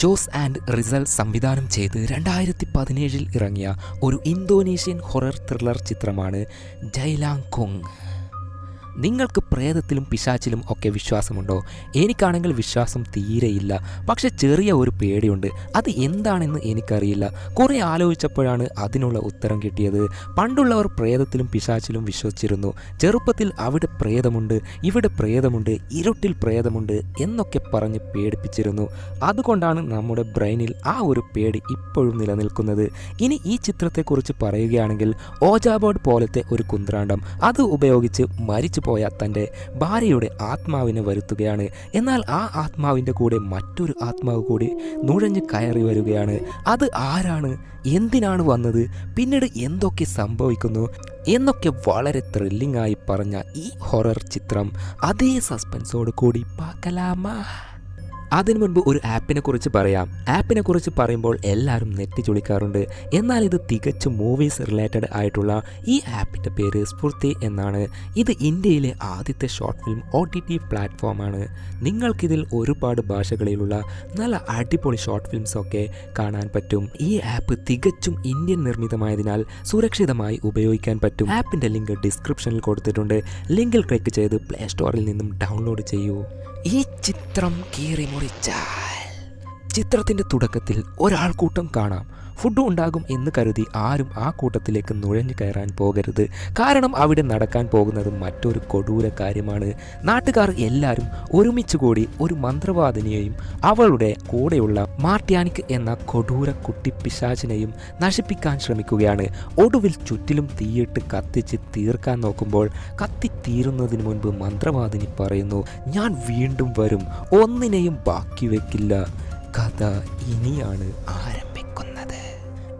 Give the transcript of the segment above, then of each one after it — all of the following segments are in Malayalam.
ജോസ് ആൻഡ് റിസൽ സംവിധാനം ചെയ്ത് രണ്ടായിരത്തി പതിനേഴിൽ ഇറങ്ങിയ ഒരു ഇന്തോനേഷ്യൻ ഹൊറർ ത്രില്ലർ ചിത്രമാണ് ജൈലാങ് കൊങ്. നിങ്ങൾക്ക് പ്രേതത്തിലും പിശാച്ചിലും ഒക്കെ വിശ്വാസമുണ്ടോ? എനിക്കാണെങ്കിൽ വിശ്വാസം തീരെയില്ല. പക്ഷെ ചെറിയ ഒരു പേടിയുണ്ട്. അത് എന്താണെന്ന് എനിക്കറിയില്ല. കുറേ ആലോചിച്ചപ്പോഴാണ് അതിനുള്ള ഉത്തരം കിട്ടിയത്. പണ്ടുള്ളവർ പ്രേതത്തിലും പിശാച്ചിലും വിശ്വസിച്ചിരുന്നു. ചെറുപ്പത്തിൽ അവിടെ പ്രേതമുണ്ട് ഇവിടെ പ്രേതമുണ്ട് ഇരുട്ടിൽ പ്രേതമുണ്ട് എന്നൊക്കെ പറഞ്ഞ് പേടിപ്പിച്ചിരുന്നു. അതുകൊണ്ടാണ് നമ്മുടെ ബ്രെയിനിൽ ആ ഒരു പേടി ഇപ്പോഴും നിലനിൽക്കുന്നത്. ഇനി ഈ ചിത്രത്തെക്കുറിച്ച് പറയുകയാണെങ്കിൽ ഓജാബോർഡ് പോലത്തെ ഒരു കുന്ത്രാണ്ടം. അത് ഉപയോഗിച്ച് മരിച്ചു പോയ തന്റെ ഭാര്യയുടെ ആത്മാവിനെ വരുത്തുകയാണ്. എന്നാൽ ആ ആത്മാവിന്റെ കൂടെ മറ്റൊരു ആത്മാവ് കൂടി നുഴഞ്ഞ് കയറി വരികയാണ്. അത് ആരാണ്? എന്തിനാണ് വന്നത്? പിന്നീട് എന്തൊക്കെ സംഭവിക്കുന്നു? എന്നൊക്കെ വളരെ ത്രില്ലിംഗ് ആയി പറഞ്ഞ ഈ ഹൊറർ ചിത്രം അതേ സസ്പെൻസോട് കൂടി പാക്കലാമാ. അതിനു മുൻപ് ഒരു ആപ്പിനെ കുറിച്ച് പറയാം. ആപ്പിനെ കുറിച്ച് പറയുമ്പോൾ എല്ലാവരും നെറ്റി ചുളിക്കാറുണ്ട്. എന്നാൽ ഇത് തികച്ചും മൂവീസ് റിലേറ്റഡ് ആയിട്ടുള്ള ഈ ആപ്പിന്റെ പേര് സ്ഫൂർത്തി എന്നാണ്. ഇത് ഇന്ത്യയിലെ ആദ്യത്തെ short film O T T പ്ലാറ്റ്ഫോമാണ് നിങ്ങൾക്കിതിൽ ഒരുപാട് ഭാഷകളിലുള്ള നല്ല അടിപൊളി ഷോർട്ട് ഫിലിംസ് ഒക്കെ കാണാൻ പറ്റും. ഈ ആപ്പ് തികച്ചും ഇന്ത്യൻ നിർമ്മിതമായതിനാൽ സുരക്ഷിതമായി ഉപയോഗിക്കാൻ പറ്റും. ആപ്പിന്റെ ലിങ്ക് ഡിസ്ക്രിപ്ഷനിൽ കൊടുത്തിട്ടുണ്ട്. ലിങ്കിൽ ക്ലിക്ക് ചെയ്ത് പ്ലേ സ്റ്റോറിൽ നിന്നും ഡൗൺലോഡ് ചെയ്യൂ. ഈ ചിത്രം കീറി മുറിച്ചാൽ. ചിത്രത്തിന്റെ തുടക്കത്തിൽ ഒരാൾക്കൂട്ടം കാണാം. ഫുഡ് ഉണ്ടാകും എന്ന് കരുതി ആരും ആ കൂട്ടത്തിലേക്ക് നുഴഞ്ഞു കയറാൻ പോകരുത്. കാരണം അവിടെ നടക്കാൻ പോകുന്നത് മറ്റൊരു കൊടൂര കാര്യമാണ്. നാട്ടുകാർ എല്ലാവരും ഒരുമിച്ച് കൂടി ഒരു മന്ത്രവാദിനിയെയും അവളുടെ കൂടെയുള്ള മാർട്ടിയാനിക് എന്ന കൊടൂര കുട്ടിപ്പിശാചിനെയും നശിപ്പിക്കാൻ ശ്രമിക്കുകയാണ്. ഒടുവിൽ ചുറ്റിലും തീയിട്ട് കത്തിച്ച് തീർക്കാൻ നോക്കുമ്പോൾ കത്തിത്തീരുന്നതിന് മുൻപ് മന്ത്രവാദിനി പറയുന്നു ഞാൻ വീണ്ടും വരും. ഒന്നിനെയും ബാക്കി വെക്കില്ല. കഥ ഇനിയാണ്. ആരംഭിക്കുന്നത്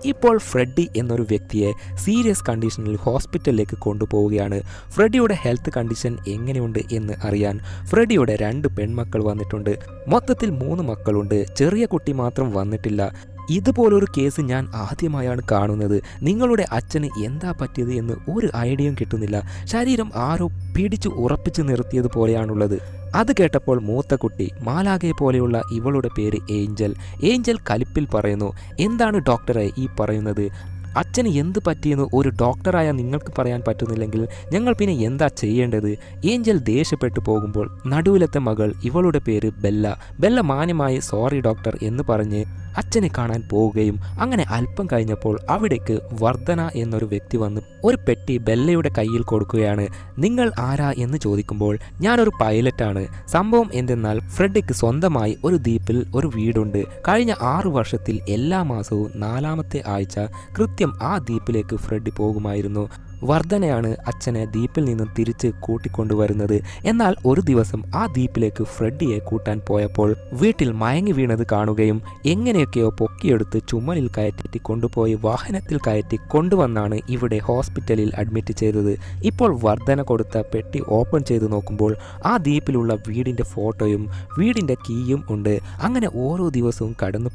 ഇപ്പോൾ ഫ്രെഡി എന്നൊരു വ്യക്തിയെ സീരിയസ് കണ്ടീഷനിൽ ഹോസ്പിറ്റലിലേക്ക് കൊണ്ടുപോവുകയാണ്. ഫ്രെഡിയുടെ ഹെൽത്ത് കണ്ടീഷൻ എങ്ങനെയുണ്ട് എന്ന് അറിയാൻ ഫ്രെഡിയുടെ രണ്ട് പെൺമക്കൾ വന്നിട്ടുണ്ട്. മൊത്തത്തിൽ മൂന്ന് മക്കളുണ്ട്. ചെറിയ കുട്ടി മാത്രം വന്നിട്ടില്ല. ഇതുപോലൊരു കേസ് ഞാൻ ആദ്യമായാണ് കാണുന്നത്. നിങ്ങളുടെ അച്ഛന് എന്താ പറ്റിയത് എന്ന് ഒരു ഐഡിയയും കിട്ടുന്നില്ല. ശരീരം ആരോ പിടിച്ചു ഉറപ്പിച്ചു നിർത്തിയതുപോലെയാണുള്ളത്. അത് കേട്ടപ്പോൾ മൂത്ത കുട്ടി മാലാകെ പോലെയുള്ള ഇവളുടെ പേര് ഏഞ്ചൽ. ഏഞ്ചൽ കലിപ്പിൽ പറയുന്നു എന്താണ് ഡോക്ടറെ ഈ പറയുന്നത്? അച്ഛന് എന്ത് പറ്റിയെന്ന് ഒരു ഡോക്ടറായ നിങ്ങൾക്ക് പറയാൻ പറ്റുന്നില്ലെങ്കിൽ ഞങ്ങൾ പിന്നെ എന്താ ചെയ്യേണ്ടത്? ഏഞ്ചൽ ദേഷ്യപ്പെട്ടു പോകുമ്പോൾ നടുവിലത്തെ മകൾ ഇവളുടെ പേര് ബെല്ല. ബെല്ല മാന്യമായി സോറി ഡോക്ടർ എന്ന് പറഞ്ഞ് അച്ഛനെ കാണാൻ പോവുകയും അങ്ങനെ അല്പം കഴിഞ്ഞപ്പോൾ അവിടേക്ക് വർധന എന്നൊരു വ്യക്തി വന്ന് ഒരു പെട്ടി ബെല്ലയുടെ കയ്യിൽ കൊടുക്കുകയാണ്. നിങ്ങൾ ആരാ? എന്ന് ചോദിക്കുമ്പോൾ ഞാനൊരു പൈലറ്റാണ്. സംഭവം എന്തെന്നാൽ ഫ്രെഡിക്ക് സ്വന്തമായി ഒരു ദ്വീപിൽ ഒരു വീടുണ്ട്. കഴിഞ്ഞ ആറു വർഷത്തിൽ എല്ലാ മാസവും നാലാമത്തെ ആഴ്ച കൃത്യം ആ ദ്വീപിലേക്ക് ഫ്രെഡ് പോകുമായിരുന്നു. വർധനയാണ് അച്ഛനെ ദ്വീപിൽ നിന്നും തിരിച്ച് കൂട്ടിക്കൊണ്ടുവരുന്നത്. എന്നാൽ ഒരു ദിവസം ആ ദ്വീപിലേക്ക് ഫ്രെഡിയെ കൂട്ടാൻ പോയപ്പോൾ വീട്ടിൽ മയങ്ങി വീണത് കാണുകയും എങ്ങനെയൊക്കെയോ പൊക്കിയെടുത്ത് ചുമലിൽ കയറ്റി കൊണ്ടുപോയി വാഹനത്തിൽ കയറ്റി കൊണ്ടുവന്നാണ് ഇവിടെ ഹോസ്പിറ്റലിൽ അഡ്മിറ്റ് ചെയ്തത്. ഇപ്പോൾ വർധന കൊടുത്ത പെട്ടി ഓപ്പൺ ചെയ്ത് നോക്കുമ്പോൾ ആ ദ്വീപിലുള്ള വീടിന്റെ ഫോട്ടോയും വീടിന്റെ കീയും ഉണ്ട്. അങ്ങനെ ഓരോ ദിവസവും കടന്നു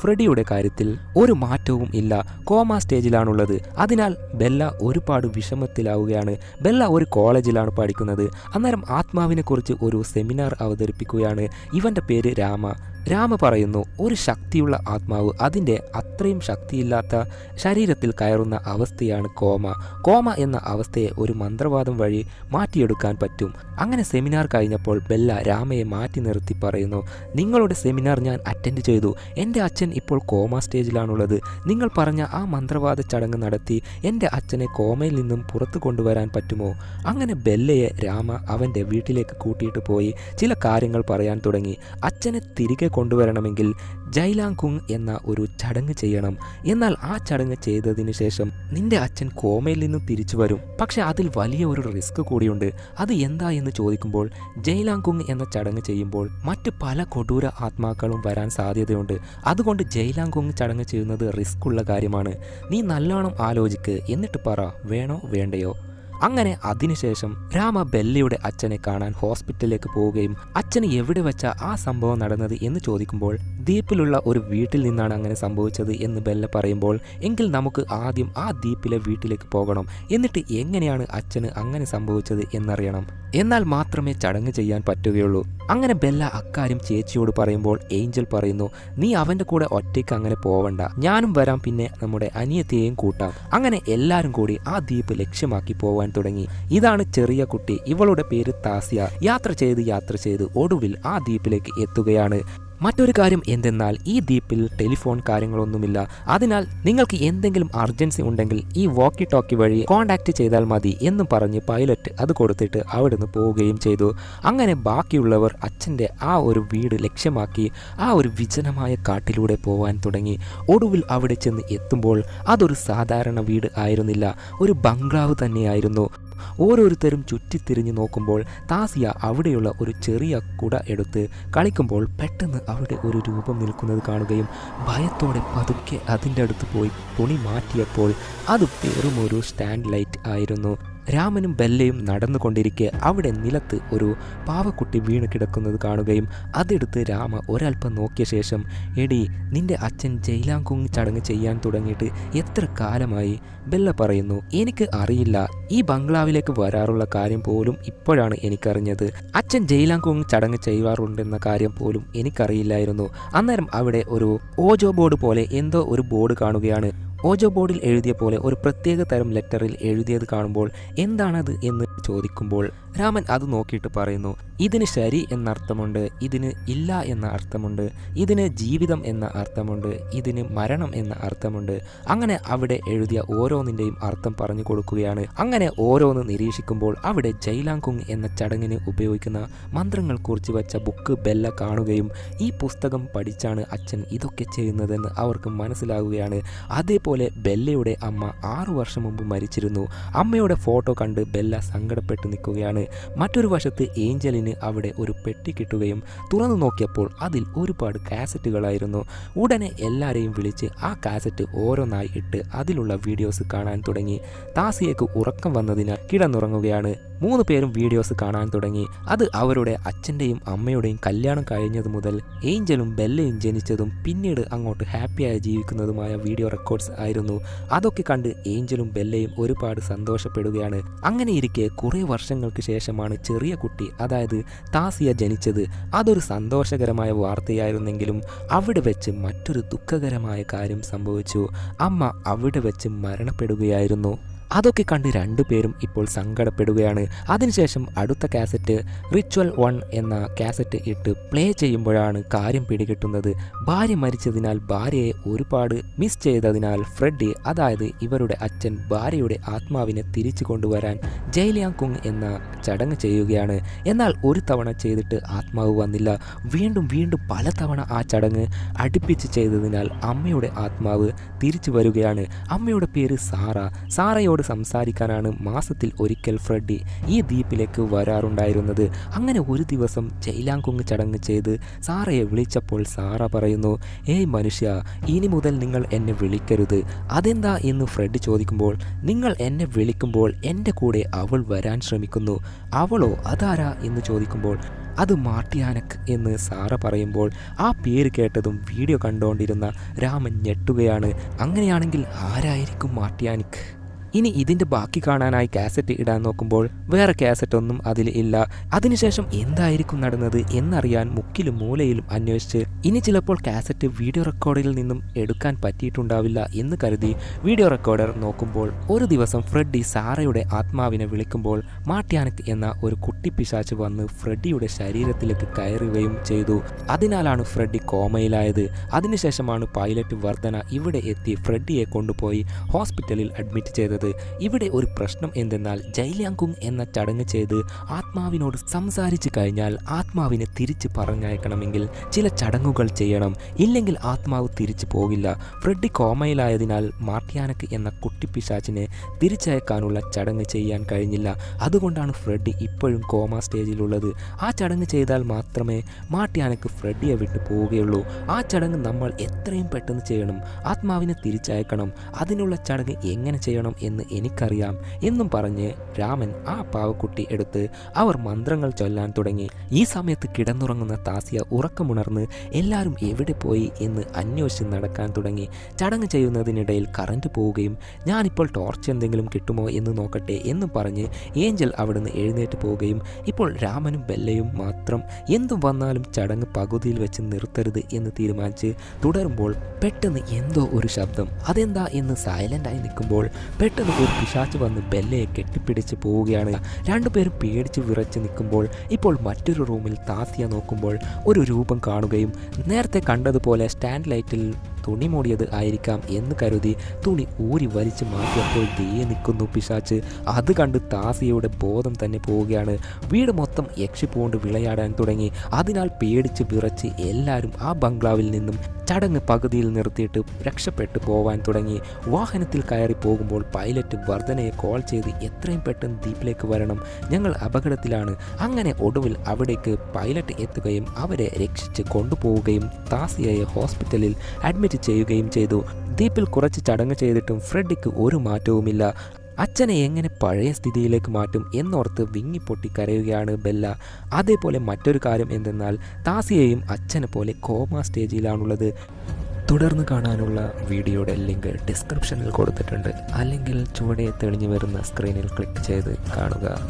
ഫ്രെഡിയുടെ കാര്യത്തിൽ ഒരു മാറ്റവും ഇല്ല. കോമ സ്റ്റേജിലാണുള്ളത്. അതിനാൽ ബെല്ല ഒരുപാട് വിഷമത്തിലാവുകയാണ്. ബെല്ല ഒരു കോളേജിലാണ് പഠിക്കുന്നത്. അന്നേരം ആത്മാവിനെക്കുറിച്ച് ഒരു സെമിനാർ അവതരിപ്പിക്കുകയാണ്. ഇവന്റെ പേര് രാമ. രാമ പറയുന്നു ഒരു ശക്തിയുള്ള ആത്മാവ് അതിന്റെ അത്രയും ശക്തിയില്ലാത്ത ശരീരത്തിൽ കയറുന്ന അവസ്ഥയാണ് കോമ. കോമ എന്ന അവസ്ഥയെ ഒരു മന്ത്രവാദം വഴി മാറ്റിയെടുക്കാൻ പറ്റും. അങ്ങനെ സെമിനാർ കഴിഞ്ഞപ്പോൾ ബെല്ല രാമയെ മാറ്റി നിർത്തി പറയുന്നു നിങ്ങളുടെ സെമിനാർ ഞാൻ അറ്റൻഡ് ചെയ്തു. എന്റെ അച്ഛൻ ഇപ്പോൾ കോമ സ്റ്റേജിലാണുള്ളത്. നിങ്ങൾ പറഞ്ഞ ആ മന്ത്രവാദ ചടങ്ങ് നടത്തി എന്റെ അച്ഛനെ കോമയിൽ നിന്നും പുറത്തു കൊണ്ടുവരാൻ പറ്റുമോ? അങ്ങനെ ബെല്ലയെ രാമ അവന്റെ വീട്ടിലേക്ക് കൂട്ടിയിട്ട് പോയി. ചില കാര്യങ്ങൾ പറയാൻ തുടങ്ങി. അച്ഛനെ തിരികെ കൊണ്ടുവരണമെങ്കിൽ ജൈലാങ് കുങ് എന്ന ഒരു ചടങ്ങ് ചെയ്യണം. എന്നാൽ ആ ചടങ്ങ് ചെയ്തതിന് ശേഷം നിന്റെ അച്ഛൻ കോമയിൽ നിന്ന് തിരിച്ചു വരും. പക്ഷെ അതിൽ വലിയ ഒരു റിസ്ക് കൂടിയുണ്ട്. അത് എന്താ എന്ന് ചോദിക്കുമ്പോൾ ജൈലാങ് കുങ് എന്ന ചടങ്ങ് ചെയ്യുമ്പോൾ മറ്റ് പല കൊടൂര ആത്മാക്കളും വരാൻ സാധ്യതയുണ്ട്. അതുകൊണ്ട് ജൈലാങ് കുങ് ചടങ്ങ് ചെയ്യുന്നത് റിസ്ക് ഉള്ള കാര്യമാണ്. നീ നല്ലോണം ആലോചിക്ക്. എന്നിട്ട് പറ വേണോ വേണ്ടയോ? അങ്ങനെ അതിനുശേഷം രാമ ബെല്ലയുടെ അച്ഛനെ കാണാൻ ഹോസ്പിറ്റലിലേക്ക് പോവുകയും അച്ഛന് എവിടെ വെച്ച ആ സംഭവം നടന്നത് എന്ന് ചോദിക്കുമ്പോൾ ദ്വീപിലുള്ള ഒരു വീട്ടിൽ നിന്നാണ് അങ്ങനെ സംഭവിച്ചത് എന്ന് ബെല്ല പറയുമ്പോൾ എങ്കിൽ നമുക്ക് ആദ്യം ആ ദ്വീപിലെ വീട്ടിലേക്ക് പോകണം. എന്നിട്ട് എങ്ങനെയാണ് അച്ഛന് അങ്ങനെ സംഭവിച്ചത് എന്നറിയണം. എന്നാൽ മാത്രമേ ചടങ്ങ് ചെയ്യാൻ പറ്റുകയുള്ളൂ. അങ്ങനെ ബെല്ല അക്കാര്യം ചേച്ചിയോട് പറയുമ്പോൾ ഏഞ്ചൽ പറയുന്നു നീ അവന്റെ കൂടെ ഒറ്റയ്ക്ക് അങ്ങനെ പോവണ്ട. ഞാനും വരാം. പിന്നെ നമ്മുടെ അനിയത്തെയും കൂട്ടാം. അങ്ങനെ എല്ലാവരും കൂടി ആ ദ്വീപ് ലക്ഷ്യമാക്കി പോവാൻ തുടങ്ങി. ഇതാണ് ചെറിയ കുട്ടി. ഇവളുടെ പേര് താസിയ. യാത്ര ചെയ്ത് യാത്ര ചെയ്ത് ഒടുവിൽ ആ ദ്വീപിലേക്ക് എത്തുകയാണ്. മറ്റൊരു കാര്യം എന്തെന്നാൽ ഈ ദ്വീപിൽ ടെലിഫോൺ കാര്യങ്ങളൊന്നുമില്ല. അതിനാൽ നിങ്ങൾക്ക് എന്തെങ്കിലും അർജൻസി ഉണ്ടെങ്കിൽ ഈ വോക്കി ടോക്കി വഴി കോണ്ടാക്ട് ചെയ്താൽ മതി എന്നും പറഞ്ഞ് പൈലറ്റ് അത് കൊടുത്തിട്ട് അവിടുന്ന് പോവുകയും ചെയ്തു. അങ്ങനെ ബാക്കിയുള്ളവർ അച്ഛന്റെ ആ ഒരു വീട് ലക്ഷ്യമാക്കി ആ ഒരു വിജനമായ കാട്ടിലൂടെ പോവാൻ തുടങ്ങി. ഒടുവിൽ അവിടെ ചെന്ന് എത്തുമ്പോൾ അതൊരു സാധാരണ വീട് ആയിരുന്നില്ല. ഒരു ബംഗ്ലാവ് തന്നെയായിരുന്നു. ഓരോരുത്തരും ചുറ്റിത്തിരിഞ്ഞു നോക്കുമ്പോൾ താസിയ അവിടെയുള്ള ഒരു ചെറിയ കുട എടുത്ത് കളിക്കുമ്പോൾ പെട്ടെന്ന് അവിടെ ഒരു രൂപം നിൽക്കുന്നത് കാണുകയും ഭയത്തോടെ പതുക്കെ അതിന്റെ അടുത്ത് പോയി തുണി മാറ്റിയപ്പോൾ അത് വെറും ഒരു സ്റ്റാൻഡ് ലൈറ്റ് ആയിരുന്നു. രാമനും ബെല്ലയും നടന്നുകൊണ്ടിരിക്കെ അവിടെ നിലത്ത് ഒരു പാവക്കുട്ടി വീണ് കിടക്കുന്നത് കാണുകയും അതെടുത്ത് രാമ ഒരൽപ്പം നോക്കിയ ശേഷം എടി നിന്റെ അച്ഛൻ ജയിലാങ്കുങ് ചടങ്ങ് ചെയ്യാൻ തുടങ്ങിയിട്ട് എത്ര കാലമായി? ബെല്ല പറയുന്നു എനിക്ക് അറിയില്ല. ഈ ബംഗ്ലാവിലേക്ക് വരാറുള്ള കാര്യം പോലും ഇപ്പോഴാണ് എനിക്കറിഞ്ഞത്. അച്ഛൻ ജയിലാങ്കുങ് ചടങ്ങ് ചെയ്യാറുണ്ടെന്ന കാര്യം പോലും എനിക്കറിയില്ലായിരുന്നു. അന്നേരം അവിടെ ഒരു ഓജോ ബോർഡ് പോലെ എന്തോ ഒരു ബോർഡ് കാണുകയാണ്. ഓജോ ബോർഡിൽ എഴുതിയ പോലെ ഒരു പ്രത്യേക തരം ലെറ്ററിൽ എഴുതിയത് കാണുമ്പോൾ എന്താണത് എന്ന് ചോദിക്കുമ്പോൾ രാമൻ അത് നോക്കിയിട്ട് പറയുന്നു ഇതിന് ശരി എന്ന അർത്ഥമുണ്ട് ഇതിന് ഇല്ല എന്ന അർത്ഥമുണ്ട് ഇതിന് ജീവിതം എന്ന അർത്ഥമുണ്ട് ഇതിന് മരണം എന്ന അർത്ഥമുണ്ട്. അങ്ങനെ അവിടെ എഴുതിയ ഓരോന്നിന്റെയും അർത്ഥം പറഞ്ഞു കൊടുക്കുകയാണ്. അങ്ങനെ ഓരോന്ന് നിരീക്ഷിക്കുമ്പോൾ അവിടെ ജൈലാങ്കുങ് എന്ന ചടങ്ങിന് ഉപയോഗിക്കുന്ന മന്ത്രങ്ങൾ കുറിച്ച് വെച്ച ബുക്ക് ബെല്ല കാണുകയും ഈ പുസ്തകം പഠിച്ചാണ് അച്ഛൻ ഇതൊക്കെ ചെയ്യുന്നതെന്ന് അവർക്ക് മനസ്സിലാകുകയാണ് അതേപോലെ ബെല്ലയുടെ അമ്മ ആറു വർഷം മുമ്പ് മരിച്ചിരുന്നു. അമ്മയുടെ ഫോട്ടോ കണ്ട് ബെല്ല സങ്കടപ്പെട്ട് നിൽക്കുകയാണ്. മറ്റൊരു വശത്ത് ഏഞ്ചലിന് അവിടെ ഒരു പെട്ടി കിട്ടുകയും തുറന്നു നോക്കിയപ്പോൾ അതിൽ ഒരുപാട് കാസറ്റുകളായിരുന്നു. ഉടനെ എല്ലാവരെയും വിളിച്ച് ആ കാസറ്റ് ഓരോന്നായി ഇട്ട് അതിലുള്ള വീഡിയോസ് കാണാൻ തുടങ്ങി. താസിയക്ക് ഉറക്കം വന്നതിനാൽ കിടന്നുറങ്ങുകയാണ്. മൂന്ന് പേരും വീഡിയോസ് കാണാൻ തുടങ്ങി. അത് അവരുടെ അച്ഛന്റെയും അമ്മയുടെയും കല്യാണം കഴിഞ്ഞതു മുതൽ ഏഞ്ചലും ബെല്ലയും ജനിച്ചതും പിന്നീട് അങ്ങോട്ട് ഹാപ്പിയായി ജീവിക്കുന്നതുമായ വീഡിയോ റെക്കോർഡ്സ് ആയിരുന്നു. അതൊക്കെ കണ്ട് ഏഞ്ചലും ബെല്ലയും ഒരുപാട് സന്തോഷപ്പെടുകയാണ്. അങ്ങനെ ഇരിക്കെ കുറേ വർഷങ്ങൾക്ക് ശേഷമാണ് ചെറിയ കുട്ടി അതായത് താസിയ ജനിച്ചത്. അതൊരു സന്തോഷകരമായ വാർത്തയായിരുന്നെങ്കിലും അവിടെ വെച്ച് മറ്റൊരു ദുഃഖകരമായ കാര്യം സംഭവിച്ചു. അമ്മ അവിടെ വെച്ച് മരണപ്പെടുകയായിരുന്നു. അതൊക്കെ കണ്ട് രണ്ടുപേരും ഇപ്പോൾ സങ്കടപ്പെടുകയാണ്. അതിനുശേഷം അടുത്ത കാസറ്റ് റിച്വൽ വൺ എന്ന കാസറ്റ് ഇട്ട് പ്ലേ ചെയ്യുമ്പോഴാണ് കാര്യം പിടികിട്ടുന്നത്. ഭാര്യ മരിച്ചതിനാൽ ഭാര്യയെ ഒരുപാട് മിസ് ചെയ്തതിനാൽ ഫ്രെഡി അതായത് ഇവരുടെ അച്ഛൻ ഭാര്യയുടെ ആത്മാവിനെ തിരിച്ചു കൊണ്ടുവരാൻ ജയിലിയാങ് കുങ് എന്ന ചടങ്ങ് ചെയ്യുകയാണ്. എന്നാൽ ഒരു തവണ ചെയ്തിട്ട് ആത്മാവ് വന്നില്ല. വീണ്ടും വീണ്ടും പലതവണ ആ ചടങ്ങ് അടുപ്പിച്ച് ചെയ്തതിനാൽ അമ്മയുടെ ആത്മാവ് തിരിച്ചു വരികയാണ്. അമ്മയുടെ പേര് സാറ. സാറയോട് സംസാരിക്കാനാണ് മാസത്തിൽ ഒരിക്കൽ ഫ്രെഡി ഈ ദ്വീപിലേക്ക് വരാറുണ്ടായിരുന്നത്. അങ്ങനെ ഒരു ദിവസം ജയിലാങ്കുങ് ചടങ്ങ് ചെയ്ത് സാറയെ വിളിച്ചപ്പോൾ സാറ പറയുന്നു ഏയ് മനുഷ്യ ഇനി മുതൽ നിങ്ങൾ എന്നെ വിളിക്കരുത്. അതെന്താ എന്ന് ഫ്രെഡ് ചോദിക്കുമ്പോൾ നിങ്ങൾ എന്നെ വിളിക്കുമ്പോൾ എന്റെ കൂടെ അവൾ വരാൻ ശ്രമിക്കുന്നു. അവളോ അതാരാ? എന്ന് ചോദിക്കുമ്പോൾ അത് മാർട്ടിയാനക് എന്ന് സാറ പറയുമ്പോൾ ആ പേര് കേട്ടതും വീഡിയോ കണ്ടുകൊണ്ടിരുന്ന രാമൻ ഞെട്ടുകയാണ്. അങ്ങനെയാണെങ്കിൽ ആരായിരിക്കും മാർട്ടിയാനിക് ഇനി ഇതിന്റെ ബാക്കി കാണാനായി കാസറ്റ് ഇടാൻ നോക്കുമ്പോൾ വേറെ കാസറ്റ് ഒന്നും അതിൽ ഇല്ല. അതിനുശേഷം എന്തായിരിക്കും നടന്നത് എന്നറിയാൻ മുക്കിലും മൂലയിലും അന്വേഷിച്ച് ഇനി ചിലപ്പോൾ കാസറ്റ് വീഡിയോ റെക്കോർഡിൽ നിന്നും എടുക്കാൻ പറ്റിയിട്ടുണ്ടാവില്ല എന്ന് കരുതി വീഡിയോ റെക്കോർഡർ നോക്കുമ്പോൾ ഒരു ദിവസം ഫ്രെഡി സാറയുടെ ആത്മാവിനെ വിളിക്കുമ്പോൾ മാട്യാനക് എന്ന ഒരു കുട്ടി പിശാച്ച് വന്ന് ഫ്രെഡിയുടെ ശരീരത്തിലേക്ക് കയറുകയും ചെയ്തു. അതിനാലാണ് ഫ്രെഡി കോമയിലായത്. അതിനുശേഷമാണ് പൈലറ്റ് വർധന ഇവിടെ എത്തി ഫ്രെഡിയെ കൊണ്ടുപോയി ഹോസ്പിറ്റലിൽ അഡ്മിറ്റ് ചെയ്തത്. ഇവിടെ ഒരു പ്രശ്നം എന്തെന്നാൽ ജൈലാങ്കുങ് എന്ന ചടങ്ങ് ചെയ്ത് ആത്മാവിനോട് സംസാരിച്ചു കഴിഞ്ഞാൽ ആത്മാവിനെ തിരിച്ച് പറഞ്ഞയക്കണമെങ്കിൽ ചില ചടങ്ങുകൾ ചെയ്യണം. ഇല്ലെങ്കിൽ ആത്മാവ് തിരിച്ചു പോകില്ല. ഫ്രെഡി കോമയിലായതിനാൽ മാർട്ടിയാനക്ക് എന്ന കുട്ടിപ്പിശാച്ചിനെ തിരിച്ചയക്കാനുള്ള ചടങ്ങ് ചെയ്യാൻ കഴിഞ്ഞില്ല. അതുകൊണ്ടാണ് ഫ്രെഡി ഇപ്പോഴും കോമ സ്റ്റേജിലുള്ളത്. ആ ചടങ്ങ് ചെയ്താൽ മാത്രമേ മാർട്ടിയാനക്ക് ഫ്രെഡിയെ വിട്ട് പോവുകയുള്ളൂ. ആ ചടങ്ങ് നമ്മൾ എത്രയും പെട്ടെന്ന് ചെയ്യണം. ആത്മാവിനെ തിരിച്ചയക്കണം. അതിനുള്ള ചടങ്ങ് എങ്ങനെ ചെയ്യണം എന്ന് എനിക്കറിയാം എന്നും പറഞ്ഞ് രാമൻ ആ പാവക്കുട്ടി എടുത്ത് അവർ മന്ത്രങ്ങൾ ചൊല്ലാൻ തുടങ്ങി. ഈ സമയത്ത് കിടന്നുറങ്ങുന്ന താസിയ ഉറക്കമുണർന്ന് എല്ലാവരും എവിടെ പോയി എന്ന് അന്വേഷിച്ച് നടക്കാൻ തുടങ്ങി. ചടങ്ങ് ചെയ്യുന്നതിനിടയിൽ കറണ്ട് പോവുകയും ഞാനിപ്പോൾ ടോർച്ച് എന്തെങ്കിലും കിട്ടുമോ എന്ന് നോക്കട്ടെ എന്ന് പറഞ്ഞ് ഏഞ്ചൽ അവിടുന്ന് എഴുന്നേറ്റ് പോവുകയും ഇപ്പോൾ രാമനും ബെല്ലയും മാത്രം എന്തും വന്നാലും ചടങ്ങ് പകുതിയിൽ വെച്ച് നിർത്തരുത് എന്ന് തീരുമാനിച്ച് തുടരുമ്പോൾ പെട്ടെന്ന് എന്തോ ഒരു ശബ്ദം അതെന്താ? എന്ന് സൈലന്റായി നിൽക്കുമ്പോൾ പെട്ടെന്ന് ഒരു പിശാച്ച് വന്ന് ബെല്ലയെ കെട്ടിപ്പിടിച്ച് പോവുകയാണ്. രണ്ടുപേരും പേടിച്ച് വിറച്ച് നിൽക്കുമ്പോൾ ഇപ്പോൾ മറ്റൊരു റൂമിൽ താസിയ നോക്കുമ്പോൾ ഒരു രൂപം കാണുകയും നേരത്തെ കണ്ടതുപോലെ സ്റ്റാൻഡ് ലൈറ്റിൽ തുണി മൂടിയത് ആയിരിക്കാം എന്ന് കരുതി തുണി ഊരി വലിച്ചു മാറ്റിയപ്പോൾ ദേ നിൽക്കുന്നു പിശാച്ച്. അത് കണ്ട് താസിയയുടെ ബോധം തന്നെ പോവുകയാണ്. വീട് മൊത്തം യക്ഷിപ്പൂണ്ട് വിളയാടാൻ തുടങ്ങി. അതിനാൽ പേടിച്ച് വിറച്ച് എല്ലാവരും ആ ബംഗ്ലാവിൽ നിന്നും ചടങ്ങ് പകുതിയിൽ നിർത്തിയിട്ട് രക്ഷപ്പെട്ടു പോവാൻ തുടങ്ങി. വാഹനത്തിൽ കയറി പോകുമ്പോൾ പൈലറ്റ് വർധനയെ കോൾ ചെയ്ത് എത്രയും പെട്ടെന്ന് ദ്വീപിലേക്ക് വരണം. ഞങ്ങൾ അപകടത്തിലാണ്. അങ്ങനെ ഒടുവിൽ അവിടേക്ക് പൈലറ്റ് എത്തുകയും അവരെ രക്ഷിച്ച് കൊണ്ടുപോവുകയും താസിയയെ ഹോസ്പിറ്റലിൽ അഡ്മിറ്റ് ചെയ്യുകയും ചെയ്തു. ദ്വീപിൽ കുറച്ച് ചടങ്ങ് ചെയ്തിട്ടും ഫ്രെഡിക്ക് ഒരു മാറ്റവുമില്ല. അച്ഛനെ എങ്ങനെ പഴയ സ്ഥിതിയിലേക്ക് മാറ്റും എന്നോർത്ത് വിങ്ങിപ്പൊട്ടി കരയുകയാണ് ബെല്ല. അതേപോലെ മറ്റൊരു കാര്യം എന്തെന്നാൽ താസിയെയും അച്ഛനെ പോലെ കോമ സ്റ്റേജിലാണുള്ളത്. തുടർന്ന് കാണാനുള്ള വീഡിയോയുടെ ലിങ്ക് ഡിസ്ക്രിപ്ഷനിൽ കൊടുത്തിട്ടുണ്ട്. അല്ലെങ്കിൽ ചുവടെ തെളിഞ്ഞു വരുന്ന സ്ക്രീനിൽ ക്ലിക്ക് ചെയ്ത് കാണുക.